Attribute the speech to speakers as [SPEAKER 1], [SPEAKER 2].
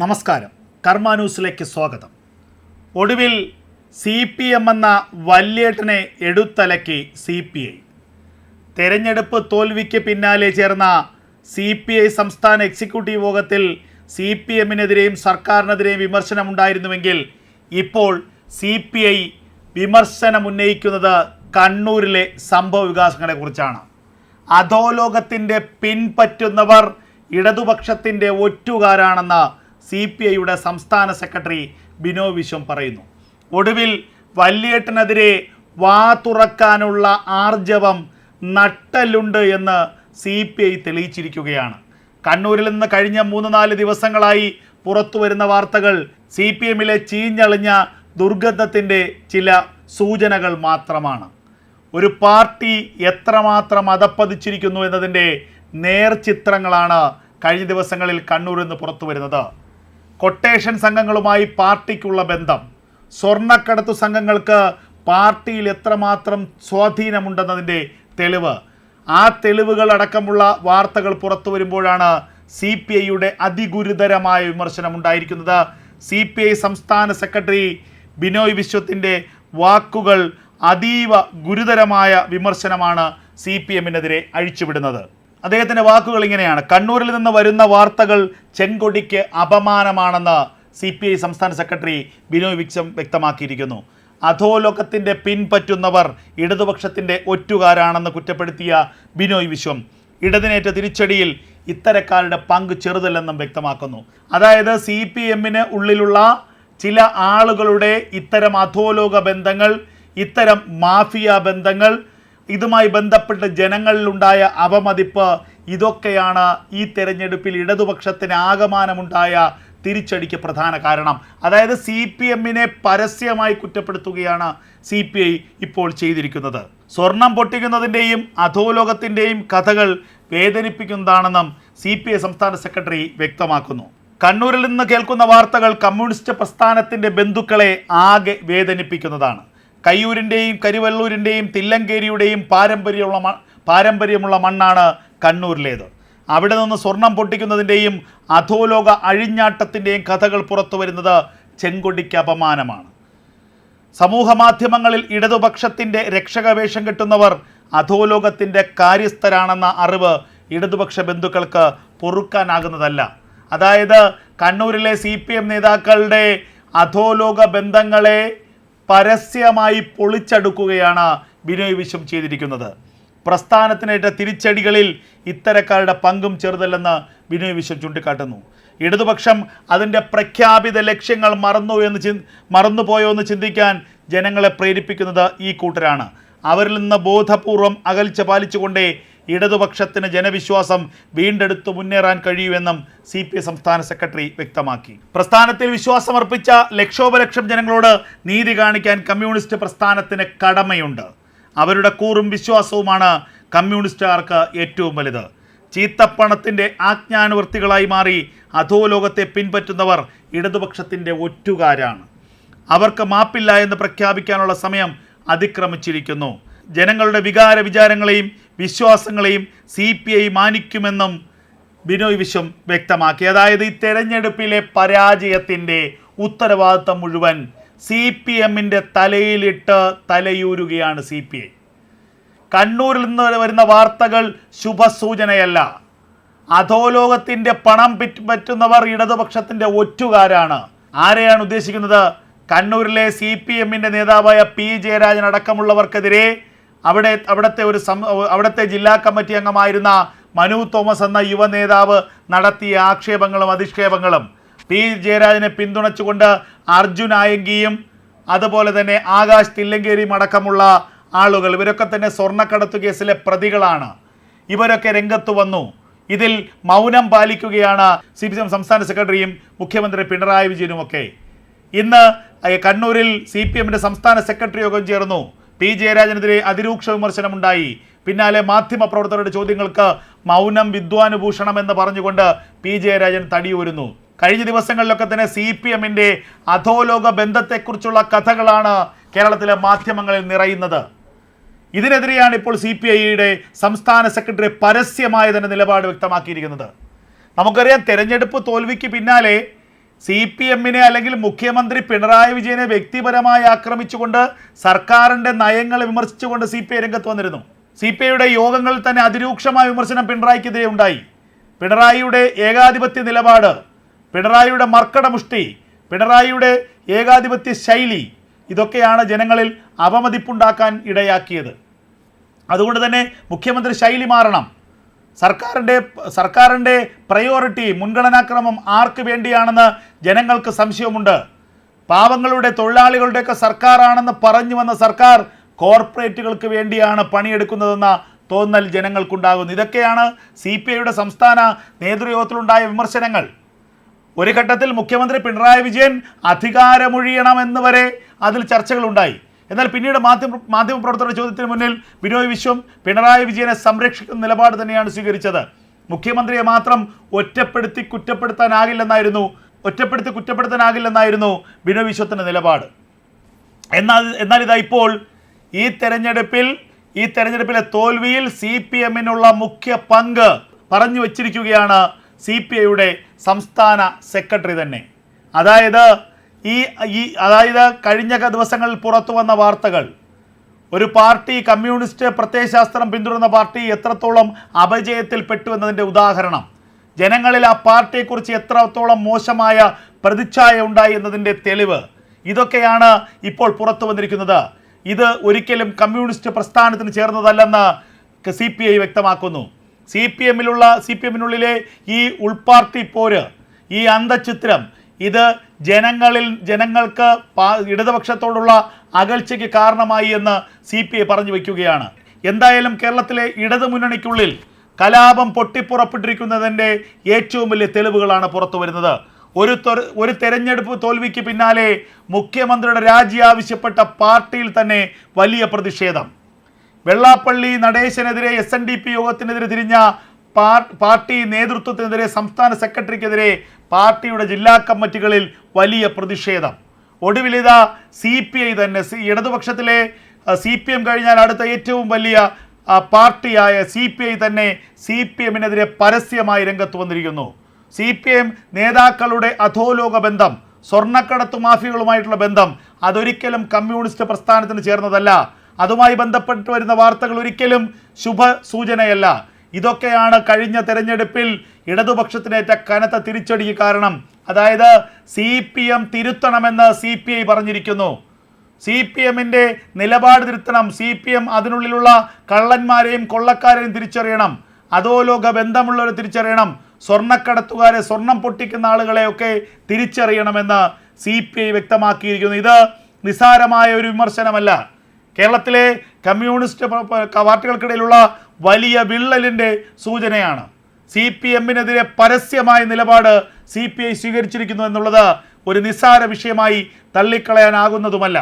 [SPEAKER 1] നമസ്കാരം. കർമ്മ ന്യൂസിലേക്ക് സ്വാഗതം. ഒടുവിൽ സി പി എം എന്ന വല്യേട്ടനെ എടുത്തലക്കി സി പി ഐ. തെരഞ്ഞെടുപ്പ് തോൽവിക്ക് പിന്നാലെ ചേർന്ന സി പി ഐ സംസ്ഥാന എക്സിക്യൂട്ടീവ് യോഗത്തിൽ സി പി എമ്മിനെതിരെയും സർക്കാരിനെതിരെയും വിമർശനമുണ്ടായിരുന്നുവെങ്കിൽ ഇപ്പോൾ സി പി ഐ വിമർശനമുന്നയിക്കുന്നത് കണ്ണൂരിലെ സംഭവ വികാസങ്ങളെക്കുറിച്ചാണ് അധോലോകത്തിന്റെ പിൻപറ്റുന്നവർ ഇടതുപക്ഷത്തിന്റെ ഒറ്റുകാരാണെന്ന് സി പി ഐയുടെ സംസ്ഥാന സെക്രട്ടറി ബിനോ വിശ്വം പറയുന്നു. ഒടുവിൽ വല്യേട്ടനെതിരെ വാ തുറക്കാനുള്ള ആർജവം നട്ടലുണ്ട് എന്ന് സി പി ഐ തെളിയിച്ചിരിക്കുകയാണ്. കണ്ണൂരിൽ നിന്ന് കഴിഞ്ഞ മൂന്ന് നാല് ദിവസങ്ങളായി പുറത്തു വരുന്ന വാർത്തകൾ സി പി എമ്മിലെ ചീഞ്ഞളിഞ്ഞ ദുർഗന്ധത്തിന്റെ ചില സൂചനകൾ മാത്രമാണ്. ഒരു പാർട്ടി എത്രമാത്രം അതപ്പതിച്ചിരിക്കുന്നു എന്നതിന്റെ നേർചിത്രങ്ങളാണ് കഴിഞ്ഞ ദിവസങ്ങളിൽ കണ്ണൂരിൽ നിന്ന് പുറത്തു വരുന്നത് കൊട്ടേഷൻ സംഘങ്ങളുമായി പാർട്ടിക്കുള്ള ബന്ധം. സ്വർണക്കടത്തു സംഘങ്ങൾക്ക് പാർട്ടിയിൽ എത്രമാത്രം സ്വാധീനമുണ്ടെന്നതിന്റെ തെളിവ്. ആ തെളിവുകൾ അടക്കമുള്ള വാർത്തകൾ പുറത്തു വരുമ്പോഴാണ് സി പി ഐയുടെ അതിഗുരുതരമായ വിമർശനം ഉണ്ടായിരിക്കുന്നത്. സി പി ഐ സംസ്ഥാന സെക്രട്ടറി ബിനോയ് വിശ്വത്തിന്റെ വാക്കുകൾ അതീവ ഗുരുതരമായ വിമർശനമാണ് സി പി എമ്മിനെതിരെ അഴിച്ചുവിടുന്നത്. അദ്ദേഹത്തിന്റെ വാക്കുകൾ ഇങ്ങനെയാണ്. കണ്ണൂരിൽ നിന്ന് വരുന്ന വാർത്തകൾ ചെങ്കൊടിക്ക് അപമാനമാണെന്ന് സി പി ഐ സംസ്ഥാന സെക്രട്ടറി ബിനോയ് വിക്സം വ്യക്തമാക്കിയിരിക്കുന്നു. അധോലോകത്തിന്റെ പിൻപറ്റുന്നവർ ഇടതുപക്ഷത്തിന്റെ ഒറ്റുകാരാണെന്ന് കുറ്റപ്പെടുത്തിയ ബിനോയ് വിശ്വം. ഇടതിനേറ്റ തിരിച്ചടിയിൽ ഇത്തരക്കാരുടെ പങ്ക് ചെറുതല്ലെന്നും വ്യക്തമാക്കുന്നു. അതായത് സി പി എമ്മിന് ഉള്ളിലുള്ള ചില ആളുകളുടെ ഇത്തരം അധോലോക ബന്ധങ്ങൾ ഇത്തരം മാഫിയ ബന്ധങ്ങൾ ഇതുമായി ബന്ധപ്പെട്ട് ജനങ്ങളിലുണ്ടായ അവമതിപ്പ് ഇതൊക്കെയാണ് ഈ തെരഞ്ഞെടുപ്പിൽ ഇടതുപക്ഷത്തിന് ആകമാനമുണ്ടായ തിരിച്ചടിക്ക് പ്രധാന കാരണം. അതായത് സി പി എമ്മിനെ പരസ്യമായി കുറ്റപ്പെടുത്തുകയാണ് സി പി ഐ ഇപ്പോൾ ചെയ്തിരിക്കുന്നത്. സ്വർണം പൊട്ടിക്കുന്നതിന്റെയും അധോലോകത്തിന്റെയും കഥകൾ വേദനിപ്പിക്കുന്നതാണെന്നും സി പി ഐ സംസ്ഥാന സെക്രട്ടറി വ്യക്തമാക്കുന്നു. കണ്ണൂരിൽ നിന്ന് കേൾക്കുന്ന വാർത്തകൾ കമ്മ്യൂണിസ്റ്റ് പ്രസ്ഥാനത്തിന്റെ ബന്ധുക്കളെ ആകെ വേദനിപ്പിക്കുന്നതാണ്. കയ്യൂരിന്റെയും കരുവല്ലൂരിന്റെയും തില്ലങ്കേരിയുടെയും പാരമ്പര്യമുള്ള പാരമ്പര്യമുള്ള മണ്ണാണ് കണ്ണൂരിലേത്. അവിടെ നിന്ന് സ്വർണം പൊട്ടിക്കുന്നതിന്റെയും അധോലോക അഴിഞ്ഞാട്ടത്തിന്റെയും കഥകൾ പുറത്തു വരുന്നത് ചെങ്കൊടിക്ക് അപമാനമാണ്. സമൂഹ മാധ്യമങ്ങളിൽ ഇടതുപക്ഷത്തിന്റെ രക്ഷകവേഷം കെട്ടുന്നവർ അധോലോകത്തിന്റെ കാര്യസ്ഥരാണെന്ന അറിവ് ഇടതുപക്ഷ ബന്ധുക്കൾക്ക് പൊറുക്കാനാകുന്നതല്ല. അതായത് കണ്ണൂരിലെ സി നേതാക്കളുടെ അധോലോക ബന്ധങ്ങളെ പരസ്യമായി പൊളിച്ചടുക്കുകയാണ് ബിനോയ് വിശ്വം ചെയ്തിരിക്കുന്നത്. പ്രസ്ഥാനത്തിനേറ്റ തിരിച്ചടികളിൽ ഇത്തരക്കാരുടെ പങ്കും ചെറുതല്ലെന്ന് ബിനോയ് വിശ്വം ചൂണ്ടിക്കാട്ടുന്നു. ഇടതുപക്ഷം അതിന്റെ പ്രഖ്യാപിത ലക്ഷ്യങ്ങൾ മറന്നു എന്ന് ചി മറന്നുപോയോ എന്ന് ചിന്തിക്കാൻ ജനങ്ങളെ പ്രേരിപ്പിക്കുന്നത് ഈ കൂട്ടരാണ്. അവരിൽ നിന്ന് ബോധപൂർവം അകൽച്ച പാലിച്ചുകൊണ്ടേ ഇടതുപക്ഷത്തിന് ജനവിശ്വാസം വീണ്ടെടുത്തു മുന്നേറാൻ കഴിയുമെന്നും സി പി സംസ്ഥാന സെക്രട്ടറി വ്യക്തമാക്കി. പ്രസ്ഥാനത്തിൽ വിശ്വാസമർപ്പിച്ച ലക്ഷോപലക്ഷം ജനങ്ങളോട് നീതി കാണിക്കാൻ കമ്മ്യൂണിസ്റ്റ് പ്രസ്ഥാനത്തിന് കടമയുണ്ട്. അവരുടെ കൂറും വിശ്വാസവുമാണ് കമ്മ്യൂണിസ്റ്റുകാർക്ക് ഏറ്റവും വലുത്. ചീത്തപ്പണത്തിന്റെ ആജ്ഞാനുവർത്തികളായി മാറി അധോലോകത്തെ പിൻപറ്റുന്നവർ ഇടതുപക്ഷത്തിന്റെ ഒറ്റുകാരാണ്. അവർക്ക് മാപ്പില്ല എന്ന് പ്രഖ്യാപിക്കാനുള്ള സമയം അതിക്രമിച്ചിരിക്കുന്നു. ജനങ്ങളുടെ വികാര വിചാരങ്ങളെയും വിശ്വാസങ്ങളെയും സി പി ഐ മാനിക്കുമെന്നും ബിനോയ് വിശ്വം വ്യക്തമാക്കി. അതായത് ഈ തെരഞ്ഞെടുപ്പിലെ പരാജയത്തിന്റെ ഉത്തരവാദിത്തം മുഴുവൻ സി പി എമ്മിന്റെ തലയിലിട്ട് തലയൂരുകയാണ് സി പി ഐ. കണ്ണൂരിൽ നിന്ന് വരുന്ന വാർത്തകൾ ശുഭസൂചനയല്ല. അധോലോകത്തിന്റെ പണം പിറ്റ് പറ്റുന്നവർ ഇടതുപക്ഷത്തിന്റെ ഒറ്റുകാരാണ്. ആരെയാണ് ഉദ്ദേശിക്കുന്നത്? കണ്ണൂരിലെ സി പി എമ്മിന്റെ നേതാവായ പി ജയരാജൻ അടക്കമുള്ളവർക്കെതിരെ അവിടെ അവിടുത്തെ ഒരു സം അവിടുത്തെ ജില്ലാ കമ്മിറ്റി അംഗമായിരുന്ന മനു തോമസ് എന്ന യുവ നേതാവ് നടത്തിയ ആക്ഷേപങ്ങളും അധിക്ഷേപങ്ങളും. പി. ജയരാജനെ പിന്തുണച്ചുകൊണ്ട് അർജുൻ ആയങ്കിയും അതുപോലെ തന്നെ ആകാശ് തില്ലങ്കേരിയും അടക്കമുള്ള ആളുകൾ ഇവരൊക്കെ തന്നെ സ്വർണക്കടത്ത് കേസിലെ പ്രതികളാണ്. ഇവരൊക്കെ രംഗത്ത് വന്നു. ഇതിൽ മൗനം പാലിക്കുകയാണ് സി പി എം സംസ്ഥാന സെക്രട്ടറിയും മുഖ്യമന്ത്രി പിണറായി വിജയനുമൊക്കെ. ഇന്ന് കണ്ണൂരിൽ സി പി എമ്മിന്റെ സംസ്ഥാന സെക്രട്ടറി യോഗം ചേർന്നു. പി ജയരാജനെതിരെ അതിരൂക്ഷ വിമർശനമുണ്ടായി. പിന്നാലെ മാധ്യമ പ്രവർത്തകരുടെ ചോദ്യങ്ങൾക്ക് മൗനം വിദ്വാനുഭൂഷണം എന്ന് പറഞ്ഞുകൊണ്ട് പി ജയരാജൻ തടിയൂരുന്നു കഴിഞ്ഞ ദിവസങ്ങളിലൊക്കെ തന്നെ സി പി എമ്മിന്റെ അധോലോക ബന്ധത്തെക്കുറിച്ചുള്ള കഥകളാണ് കേരളത്തിലെ മാധ്യമങ്ങളിൽ നിറയുന്നത്. ഇതിനെതിരെയാണ് ഇപ്പോൾ സി പി ഐയുടെ സംസ്ഥാന സെക്രട്ടറി പരസ്യമായ തന്നെ നിലപാട് വ്യക്തമാക്കിയിരിക്കുന്നത്. നമുക്കറിയാം തെരഞ്ഞെടുപ്പ് തോൽവിക്ക് പിന്നാലെ സി പി എമ്മിനെ അല്ലെങ്കിൽ മുഖ്യമന്ത്രി പിണറായി വിജയനെ വ്യക്തിപരമായി ആക്രമിച്ചുകൊണ്ട് സർക്കാരിന്റെ നയങ്ങളെ വിമർശിച്ചുകൊണ്ട് സി പി ഐ രംഗത്ത് വന്നിരുന്നു. സി പി ഐയുടെ യോഗങ്ങളിൽ തന്നെ അതിരൂക്ഷമായ വിമർശനം പിണറായിക്കെതിരെ ഉണ്ടായി. പിണറായിയുടെ ഏകാധിപത്യ നിലപാട് പിണറായിയുടെ മർക്കടമുഷ്ടി പിണറായിയുടെ ഏകാധിപത്യ ശൈലി ഇതൊക്കെയാണ് ജനങ്ങളിൽ അവമതിപ്പുണ്ടാക്കാൻ ഇടയാക്കിയത്. അതുകൊണ്ട് തന്നെ മുഖ്യമന്ത്രി ശൈലി മാറണം. സർക്കാരിന്റെ സർക്കാരിന്റെ പ്രയോറിറ്റി മുൻഗണനാക്രമം ആർക്ക് വേണ്ടിയാണെന്ന് ജനങ്ങൾക്ക് സംശയമുണ്ട്. പാവങ്ങളുടെ തൊഴിലാളികളുടെയൊക്കെ സർക്കാരാണെന്ന് പറഞ്ഞു വന്ന സർക്കാർ കോർപ്പറേറ്റുകൾക്ക് വേണ്ടിയാണ് പണിയെടുക്കുന്നതെന്ന തോന്നൽ ജനങ്ങൾക്കുണ്ടാകുന്നു. ഇതൊക്കെയാണ് സി പി ഐയുടെ സംസ്ഥാന നേതൃയോഗത്തിലുണ്ടായ വിമർശനങ്ങൾ. ഒരു ഘട്ടത്തിൽ മുഖ്യമന്ത്രി പിണറായി വിജയൻ അധികാരമൊഴിയണമെന്ന് വരെ അതിൽ ചർച്ചകളുണ്ടായി. എന്നാൽ പിന്നീട് മാധ്യമ മാധ്യമപ്രവർത്തകരുടെ ചോദ്യത്തിന് മുന്നിൽ ബിനോയ് വിശ്വം പിണറായി വിജയനെ സംരക്ഷിക്കുന്ന നിലപാട് തന്നെയാണ് സ്വീകരിച്ചത്. മുഖ്യമന്ത്രിയെ മാത്രം ഒറ്റപ്പെടുത്തി കുറ്റപ്പെടുത്താനാകില്ലെന്നായിരുന്നു ഒറ്റപ്പെടുത്തി കുറ്റപ്പെടുത്താനാകില്ലെന്നായിരുന്നു ബിനോയ് വിശ്വത്തിന്റെ നിലപാട്. എന്നാൽ എന്നാൽ ഇതാ ഇപ്പോൾ ഈ തെരഞ്ഞെടുപ്പിൽ ഈ തെരഞ്ഞെടുപ്പിലെ തോൽവിയിൽ സി പി എമ്മിനുള്ള മുഖ്യ പങ്ക് പറഞ്ഞു വച്ചിരിക്കുകയാണ് സി പി ഐയുടെ സംസ്ഥാന സെക്രട്ടറി തന്നെ. അതായത് ഈ ഈ അതായത് കഴിഞ്ഞ ദിവസങ്ങളിൽ പുറത്തു വന്ന വാർത്തകൾ. ഒരു പാർട്ടി കമ്മ്യൂണിസ്റ്റ് പ്രത്യയശാസ്ത്രം പിന്തുടരുന്ന പാർട്ടി എത്രത്തോളം അപജയത്തിൽ പെട്ടു എന്നതിന്റെ ഉദാഹരണം. ജനങ്ങളിൽ ആ പാർട്ടിയെക്കുറിച്ച് എത്രത്തോളം മോശമായ പ്രതിച്ഛായ ഉണ്ടായി എന്നതിന്റെ തെളിവ്. ഇതൊക്കെയാണ് ഇപ്പോൾ പുറത്തു വന്നിരിക്കുന്നത്. ഇത് ഒരിക്കലും കമ്മ്യൂണിസ്റ്റ് പ്രസ്ഥാനത്തിന് ചേർന്നതല്ലെന്ന് സി പി ഐ വ്യക്തമാക്കുന്നു. സി പി എമ്മിലുള്ള സി പി എമ്മിനുള്ളിലെ ഈ ഉൾപാർട്ടി പോര് ഈ അന്തചിത്രം ഇത് ജനങ്ങളിൽ ജനങ്ങൾക്ക് ഇടതുപക്ഷത്തോടുള്ള അകൽച്ചയ്ക്ക് കാരണമായി എന്ന് സി പി ഐ പറഞ്ഞു വയ്ക്കുകയാണ് എന്തായാലും കേരളത്തിലെ ഇടതു മുന്നണിക്കുള്ളിൽ കലാപം പൊട്ടിപ്പുറപ്പെട്ടിരിക്കുന്നതിന്റെ ഏറ്റവും വലിയ തെളിവുകളാണ് പുറത്തു വരുന്നത്. ഒരു ഒരു തെരഞ്ഞെടുപ്പ് തോൽവിക്ക് പിന്നാലെ മുഖ്യമന്ത്രിയുടെ രാജി ആവശ്യപ്പെട്ട പാർട്ടിയിൽ തന്നെ വലിയ പ്രതിഷേധം. വെള്ളാപ്പള്ളി നടേശനെതിരെ എസ് എൻ ഡി പി യോഗത്തിനെതിരെ തിരിഞ്ഞ പാർട്ടി നേതൃത്വത്തിനെതിരെ സംസ്ഥാന സെക്രട്ടറിക്കെതിരെ പാർട്ടിയുടെ ജില്ലാ കമ്മിറ്റികളിൽ വലിയ പ്രതിഷേധം. ഒടുവിലിതാ സി പി ഐ തന്നെ ഇടതുപക്ഷത്തിലെ സി പി എം കഴിഞ്ഞാൽ അടുത്ത ഏറ്റവും വലിയ പാർട്ടിയായ സി പി ഐ തന്നെ സി പി എമ്മിനെതിരെ പരസ്യമായി രംഗത്ത് വന്നിരിക്കുന്നു. സി പി എം നേതാക്കളുടെ അധോലോക ബന്ധം സ്വർണക്കടത്ത് മാഫിയകളുമായിട്ടുള്ള ബന്ധം അതൊരിക്കലും കമ്മ്യൂണിസ്റ്റ് പ്രസ്ഥാനത്തിന് ചേർന്നതല്ല. അതുമായി ബന്ധപ്പെട്ട് വരുന്ന വാർത്തകൾ ഒരിക്കലും ശുഭ സൂചനയല്ല ഇതൊക്കെയാണ് കഴിഞ്ഞ തെരഞ്ഞെടുപ്പിൽ ഇടതുപക്ഷത്തിനേറ്റ കനത്ത തിരിച്ചടിക്ക് കാരണം. അതായത് സി പി എം തിരുത്തണമെന്ന് സി പി ഐ പറഞ്ഞിരിക്കുന്നു. സി പി എമ്മിന്റെ നിലപാട് തിരുത്തണം. സി പി എം അതിനുള്ളിലുള്ള കള്ളന്മാരെയും കൊള്ളക്കാരെയും തിരിച്ചറിയണം. അധോലോക ബന്ധമുള്ളവരെ തിരിച്ചറിയണം. സ്വർണക്കടത്തുകാരെ സ്വർണം പൊട്ടിക്കുന്ന ആളുകളെയൊക്കെ തിരിച്ചറിയണമെന്ന് സി പി ഐ വ്യക്തമാക്കിയിരിക്കുന്നു. ഇത് നിസ്സാരമായ ഒരു വിമർശനമല്ല. കേരളത്തിലെ കമ്മ്യൂണിസ്റ്റ് പാർട്ടികൾക്കിടയിലുള്ള വലിയ വിള്ളലിന്റെ സൂചനയാണ്. സി പി എമ്മിനെതിരെ പരസ്യമായ നിലപാട് സി പി ഐ സ്വീകരിച്ചിരിക്കുന്നു എന്നുള്ളത് ഒരു നിസ്സാര വിഷയമായി തള്ളിക്കളയാനാകുന്നതുമല്ല.